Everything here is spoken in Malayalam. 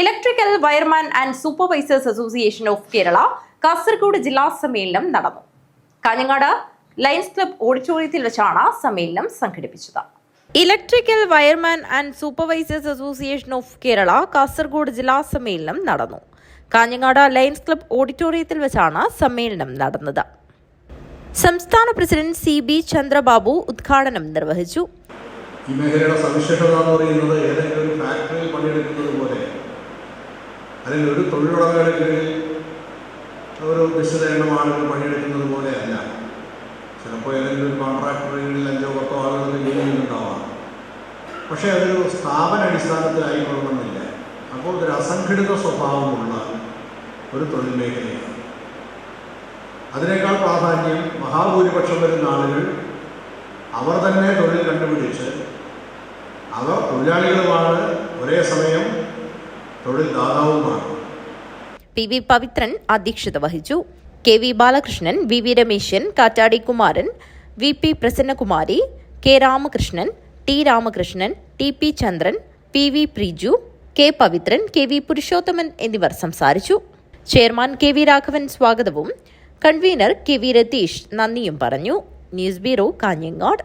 Electrical wireman and supervisors association of Kerala Kasaragod ജില്ലാ സമ്മേളനം നടന്നു. കാഞ്ഞങ്ങാട് ലയൻസ് ക്ലബ് ഓഡിറ്റോറിയത്തിൽ വെച്ചാണ് സമ്മേളനം സംഘടിപ്പിച്ചത്. Electrical wireman and supervisors association of Kerala Kasaragod ജില്ലാ സമ്മേളനം നടന്നു. കാഞ്ഞങ്ങാട് ലയൻസ് ക്ലബ് ഓഡിറ്റോറിയത്തിൽ വെച്ചാണ് സമ്മേളനം നടന്നത്. സംസ്ഥാന പ്രസിഡന്റ് സി ബി ചന്ദ്രബാബു ഉദ്ഘാടനം നിർവഹിച്ചു. ഈ മേഖലയുടെ സവിശേഷത എന്ന് പറയുന്നത് ഏതെങ്കിലും ഒരു ഫാക്ടറിയിൽ പണിയെടുക്കുന്നത് പോലെ അല്ലെങ്കിൽ ഒരു തൊഴിലുടമയുടെ കീഴിൽ ഒരു നിശ്ചിത എണ്ണം ആളുകൾ പണിയെടുക്കുന്നത് പോലെയല്ല. ചിലപ്പോൾ ഏതെങ്കിലും ഒരു കോൺട്രാക്ടറുകളിൽ അഞ്ചോ പത്തോ ആളുകൾ ചെയ്യുന്നുണ്ടാവാം. പക്ഷേ അതൊരു സ്ഥാപന അടിസ്ഥാനത്തിലായിക്കൊള്ളണമെന്നില്ല അപ്പോൾ ഒരു അസംഘടിത സ്വഭാവമുള്ള ഒരു തൊഴിൽ മേഖലയാണ്. അതിനേക്കാൾ പ്രാധാന്യം മഹാഭൂരിപക്ഷം വരുന്ന ആളുകൾ അവർ തന്നെ തൊഴിൽ കണ്ടുപിടിച്ച് അവർ തൊഴിലാളികളുമാണ് ഒരേ സമയം തൊഴിൽ ദാതാവുമാണ്. പി വി പവിത്രൻ അധ്യക്ഷത വഹിച്ചു. K V Balakrishnan V V Rameshan Kattadi Kumaran V P Prasannakumari K Ramakrishnan T Ramakrishnan T P Chandran P V Priju K Pavithran K V Purushothaman എന്നിവർ സംസാരിച്ചു. ചെയർമാൻ കെ വി രാഘവൻ സ്വാഗതവും. കൺവീനർ കെ വി രതീഷ് നന്ദിയും പറഞ്ഞു. News bureau Kanhangad.